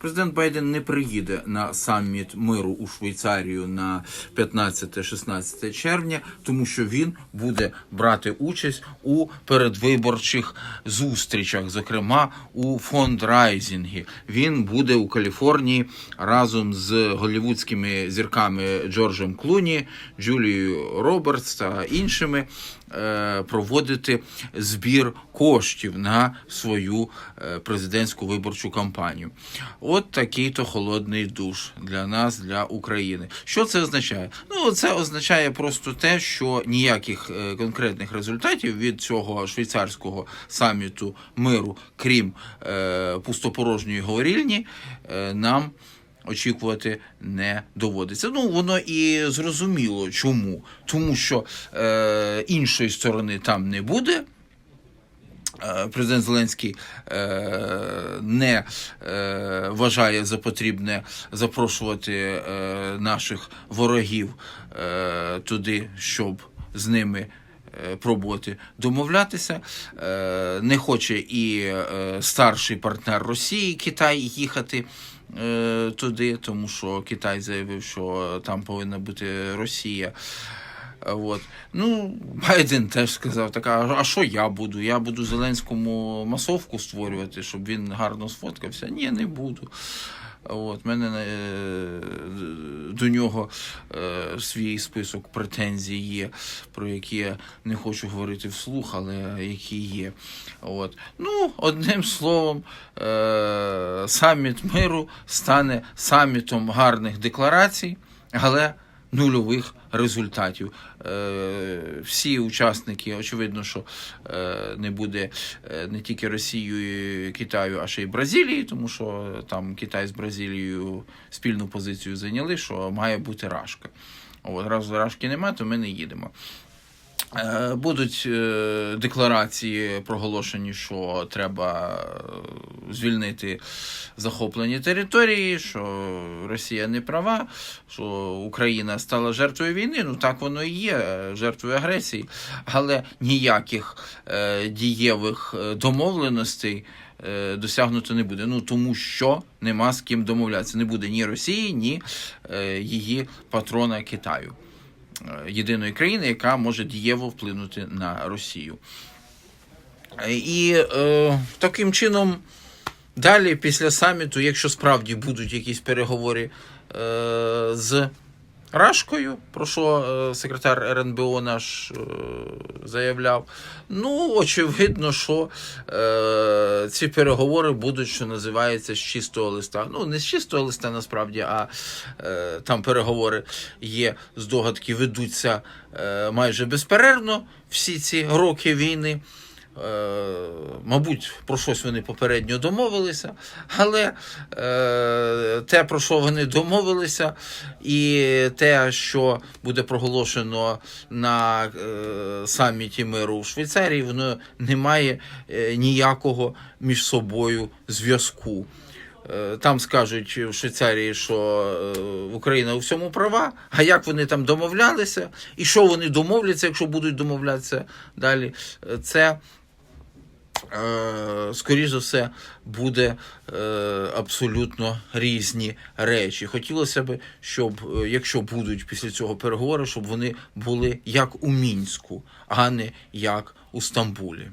Президент Байден не приїде на саміт миру у Швейцарію на 15-16 червня, тому що він буде брати участь у передвиборчих зустрічах, зокрема у фондрайзінгі. Він буде у Каліфорнії разом з голівудськими зірками Джорджем Клуні, Джулією Робертс та іншими. е, Проводити збір коштів на свою е, президентську виборчу кампанію. От такий то холодний душ для нас, для України. Що це означає? Ну, це означає просто те, що ніяких е, конкретних результатів від цього швейцарського саміту миру, крім е, пустопорожньої говорільні, е, нам очікувати не доводиться. Ну, воно і зрозуміло чому. Тому що е, іншої сторони там не буде. Е, Президент Зеленський е, не е, вважає за потрібне запрошувати наших ворогів туди, щоб з ними пробувати домовлятися. Не хоче і старший партнер Росії Китай їхати туди, тому що Китай заявив, що там повинна бути Росія. От. Ну, Байден теж сказав, така, а що я буду? Я буду Зеленському масовку створювати, щоб він гарно сфоткався. Ні, не буду. От, мене е, до нього е, свій список претензій є, про які я не хочу говорити вслух, але які є. От. Ну, одним словом, е, саміт миру стане самітом гарних декларацій, але нульових результатів. Е, Всі учасники, очевидно, що е, не буде е, не тільки Росією, Китаю, а ще й Бразилії, тому що там Китай з Бразилією спільну позицію зайняли, що має бути рашка. От, раз рашки немає, то ми не їдемо. Е, Будуть е, декларації проголошені, що треба е, звільнити захоплені території, що Росія не права, що Україна стала жертвою війни. Ну так воно і є, жертвою агресії, але ніяких дієвих домовленостей. Досягнуто не буде. Ну тому що нема з ким домовлятися. Не буде ні Росії, ні її патрона Китаю єдиної країни, яка може дієво вплинути на Росію. Е, І е, таким чином, далі, після саміту, якщо справді будуть якісь переговори е, з Рашкою, про що е, секретар РНБО наш е, заявляв, ну, очевидно, що е, ці переговори будуть, що називається, з чистого листа. Ну, не з чистого листа насправді, а е, там переговори є, здогадки ведуться е, майже безперервно всі ці роки війни. Е, Мабуть, про щось вони попередньо домовилися, але е, те, про що вони домовилися, і те, що буде проголошено на е, саміті миру у Швейцарії, воно не має ніякого між собою зв'язку. Там скажуть в Швейцарії, що Україна у всьому права. А як вони там домовлялися, і що вони домовляться, якщо будуть домовлятися далі, це скоріш за все, буде е, абсолютно різні речі. Хотілося б, щоб е, якщо будуть після цього переговори, щоб вони були як у мінську, а не як у Стамбулі.